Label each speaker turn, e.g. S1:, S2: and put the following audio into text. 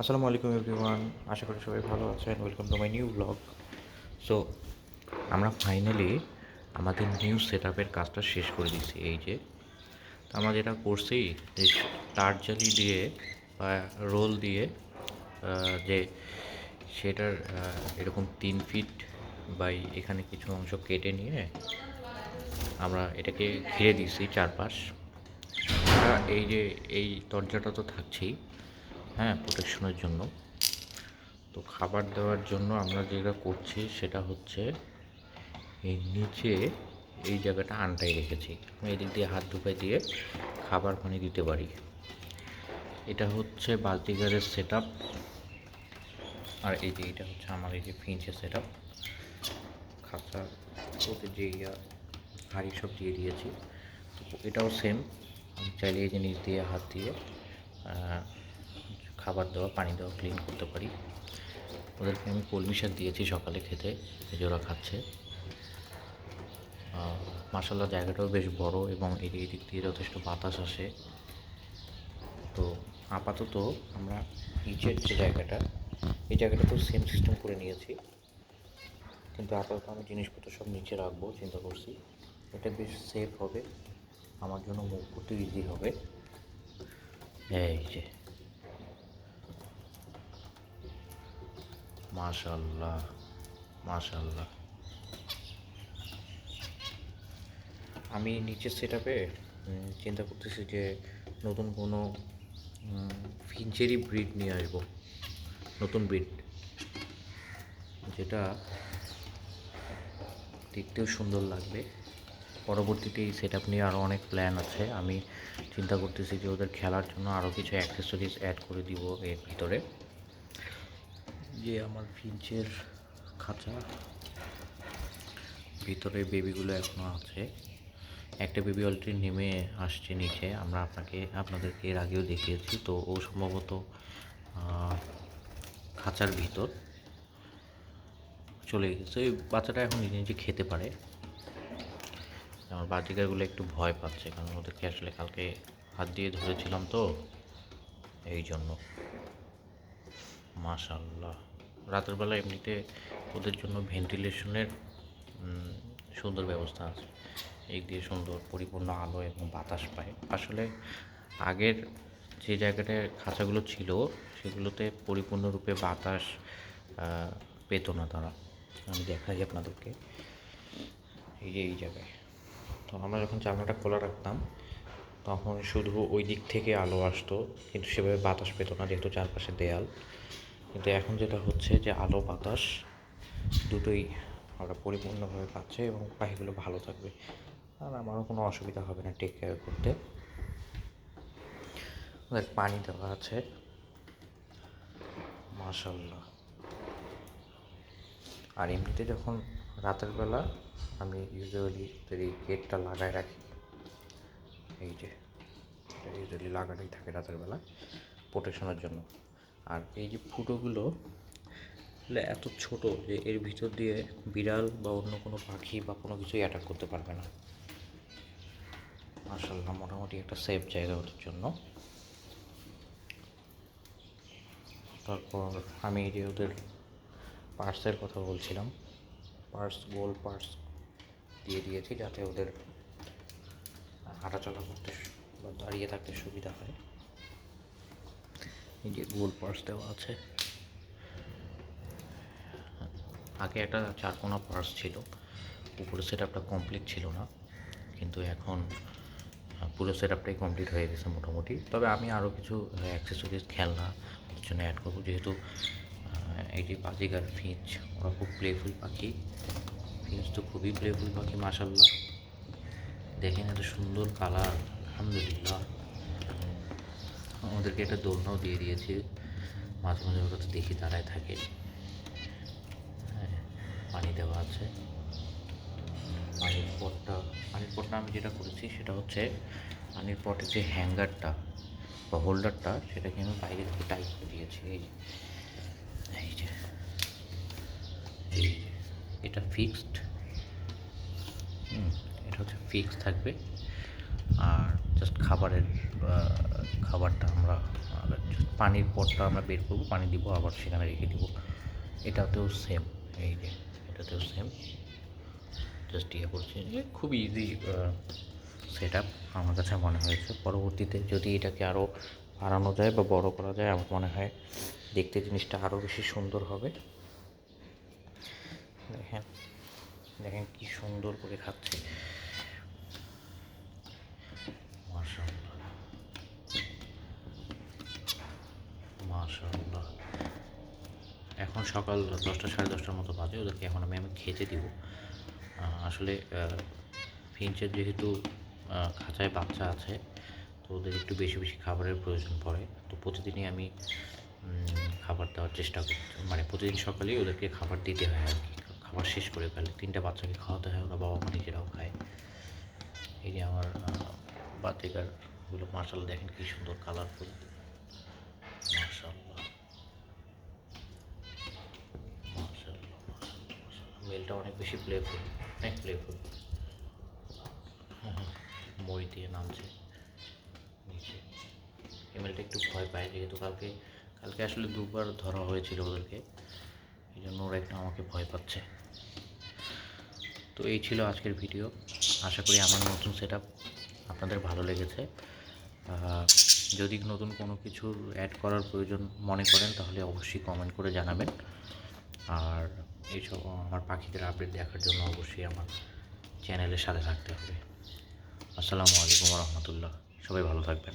S1: আসসালামু আলাইকুম এভরিওয়ান, আশা করি সবাই ভালো আছেন। Welcome to my new blog so আমরা ফাইনালি আমাদের নিউ সেট আপের কাজটা শেষ করে দিচ্ছি এই যে, তো আমরা যেটা করছি, যে তার জালি দিয়ে বা রোল দিয়ে যে সেটার এরকম তিন ফিট বাই এখানে কিছু অংশ কেটে নিয়ে আমরা এটাকে ঘিরে দিচ্ছি চারপাশ। এই যে, এই দরজাটা তো থাকছেই। হ্যাঁ প্রোটেকশনের জন্য। তো খাবার দেওয়ার জন্য আমরা যেটা করছি সেটা হচ্ছে এই নিচে এই জায়গাটা আনটাই রেখেছি। আমি এদিক দিয়ে হাত ঢুকাই দিয়ে খাবার পানি দিতে পারি। এটা হচ্ছে বালতিগারের সেট আর এই যে এটা হচ্ছে আমার এই যে ফিঞ্চের সেট আপ খাঁচা, ওতে যে হাঁড়ি সব দিয়ে দিয়েছি। তো এটাও সেম আমি চাইলে এই যে নিচ দিয়ে হাত দিয়ে খাবার দেওয়া, পানি দেওয়া ক্লিন করতে পারি। ওদেরকে আমি কলমি শাক দিয়েছি সকালে খেতে ওরা খাচ্ছে। মাসাল্লাহ জায়গাটাও বেশ বড় এবং এই এই দিক দিয়ে যথেষ্ট বাতাস আসে। তো আপাতত আমরা নিচের যে জায়গাটা, এই জায়গাটা তো সেম সিস্টেম করে নিয়েছি। কিন্তু আপাতত আমি জিনিসপত্র সব নিচে রাখব, চিন্তা করছি। এটা বেশ সেফ হবে। আমার জন্য মুভ করতে ইজি হবে। এই যে। মাশাল্লাহ মাশাল্লাহ আমি নিচের সেট আপে চিন্তা করতেছি যে নতুন কোনো ফিঞ্চেরি ব্রিড নিয়ে আসব। নতুন ব্রিড যেটা দেখতেও সুন্দর লাগবে। পরবর্তীতে এই সেট আপ নিয়ে আরও অনেক প্ল্যান আছে। আমি চিন্তা করতেছি যে ওদের খেলার জন্য আরও কিছু অ্যাক্সেসরিজ অ্যাড করে দিব এর ভিতরে। যে আমার ফিঞ্চের খাঁচা। ভিতরে বেবিগুলো এখনও আছে। একটা বেবি অলরেডি নেমে আসছে নিচে। আমরা আপনাকে, আপনাদেরকে এর আগেও দেখিয়েছি। তো ও সম্ভবত খাঁচার ভিতর চলে গেছে। ওই বাচ্চাটা এখন নিজে নিজে খেতে পারে। আমার বাজিকারগুলো একটু ভয় পাচ্ছে, কারণ ওদেরকে আসলে কালকে হাত দিয়ে ধরেছিলাম তো, এই জন্য। মাশাল্লাহ রাতের বেলা এমনিতে ওদের জন্য ভেন্টিলেশনের সুন্দর ব্যবস্থা আছে। এই দিয়ে সুন্দর পরিপূর্ণ আলো এবং বাতাস পায়। আসলে আগের যে জায়গাটায় খাঁচাগুলো ছিল, সেগুলোতে পরিপূর্ণরূপে বাতাস পেত না তারা। আমি দেখাই আপনাদেরকে। এই যে এই জায়গায়। তো আমরা যখন জানলাটা খোলা রাখতাম, তখন শুধু ওই দিক থেকে আলো আসতো, কিন্তু সেভাবে বাতাস পেত না, যেহেতু চারপাশে দেয়াল। কিন্তু এখন যেটা হচ্ছে যে আলো, বাতাস দুটোই আমরা পরিপূর্ণভাবে পাচ্ছে এবং পাখিগুলো ভালো থাকবে। আর আমারও কোনো অসুবিধা হবে না টেক কেয়ার করতে। ওদের পানি দেওয়া আছে। মাশাল্লাহ আর এমনিতে যখন রাতের বেলা আমি ইউজুয়ালি এই গেটটা লাগায় রাখি, এই যে ইউজুয়ালি লাগানোই থাকে রাতের বেলা প্রোটেকশনের জন্য। আর এই যে ফুটোগুলো এত ছোট যে এর ভিতর দিয়ে বিড়াল বা অন্য কোনো পাখি বা কোনো কিছুই অ্যাটাক করতে পারবে না। মার্শাল্লাহ মোটামুটি একটা সেফ জায়গা ওদের জন্য। তারপর আমি যে ওদের পার্সের কথা বলছিলাম পার্স গোল পার্স দিয়ে দিয়েছি যাতে ওদের হাঁটাচলা করতে বা দাঁড়িয়ে থাকতে সুবিধা হয়। এই যে গোল পার্স দেওয়া আছে। আগে একটা চারকোনা পার্স ছিল উপরে সেট আপটা কমপ্লিট ছিল না, কিন্তু এখন পুরো সেট আপটাই কমপ্লিট হয়ে গেছে মোটামুটি। তবে আমি আরও কিছু অ্যাক্সেসরিজ খেলনা ওদের জন্য অ্যাড করব। যেহেতু এই যে বাজিগার ফিঞ্চ, ওরা খুব প্লেফুল পাখি। ফিঞ্চ তো খুবই প্লেফুল পাখি মাসাল্লাহ দেখেন এত সুন্দর কালার আলহামদুলিল্লাহ। আমাদেরকে একটা দোলনাও দিয়ে দিয়েছে। মাঝে মাঝে ওরা তো দেখি দাঁড়ায় থাকে। হ্যাঁ পানি দেওয়া আছে। পানির পটটা পানির পটটা আমি যেটা করেছি সেটা হচ্ছে পানির পটের যে হ্যাঙ্গারটা বা হোল্ডারটা, সেটাকে আমি বাইরে থেকে টাইট করে দিয়েছি। এই যে এটা ফিক্সড। এটা হচ্ছে ফিক্স থাকবে। আর জাস্ট খাবারের খাবারটা আমরা পানির পটটা আমরা বের করব, পানি দিব, আবার সেখানে রেখে দিব। এটাতেও সেম এই যে, এটাতেও সেম জাস্ট ইয়ে করছি যে, খুব ইজি সেট আপ আমার কাছে মনে হয়েছে। পরবর্তীতে যদি এটাকে আরও বাড়ানো যায় বা বড় করা যায়, আমার মনে হয় দেখতে জিনিসটা আরও বেশি সুন্দর হবে। দেখেন দেখেন কি সুন্দর করে খাচ্ছে। এখন সকাল দশটা, সাড়ে দশটার মতো বাজে, ওদেরকে এখন আমি আমি খেতে দিব। আসলে ফিঞ্চের যেহেতু খাঁচায় বাচ্চা আছে, তো ওদের একটু বেশি বেশি খাবারের প্রয়োজন পড়ে। তো প্রতিদিনই আমি খাবার দেওয়ার চেষ্টা করি। মানে প্রতিদিন সকালেই ওদেরকে খাবার দিতে হয় আর কি। খাবার শেষ করে ফেলে। তিনটা বাচ্চাকে খাওয়াতে হয়, ওরা বাবা মা নিজেরাও খায়। এই যে আমার বাতিকারগুলো মার্শাল দেখেন কি সুন্দর কালারফুল মার্শাল্লাহ মাশাআল্লাহ, মেলটা অনেক বেশি প্লেফুল অনেক প্লেফুল মই দিয়ে নামছে, নিচে। এমেলটা একটু ভয় পায় যেহেতু কালকে কালকে আসলে দুবার ধরা হয়েছিল ওদেরকে এই জন্য ওরা একটু আমাকে ভয় পাচ্ছে। তো এই ছিল আজকের ভিডিও আশা করি আমার নতুন সেট আপনাদের ভালো লেগেছে। যদি নতুন কোনো কিছু অ্যাড করার প্রয়োজন মনে করেন, তাহলে অবশ্যই কমেন্ট করে জানাবেন। আর এইসব আমার পাখিদের আপডেট দেখার জন্য অবশ্যই আমার চ্যানেলের সাথে থাকতে হবে। আসসালামু আলাইকুম রহমতুল্লাহ। সবাই ভালো থাকবেন।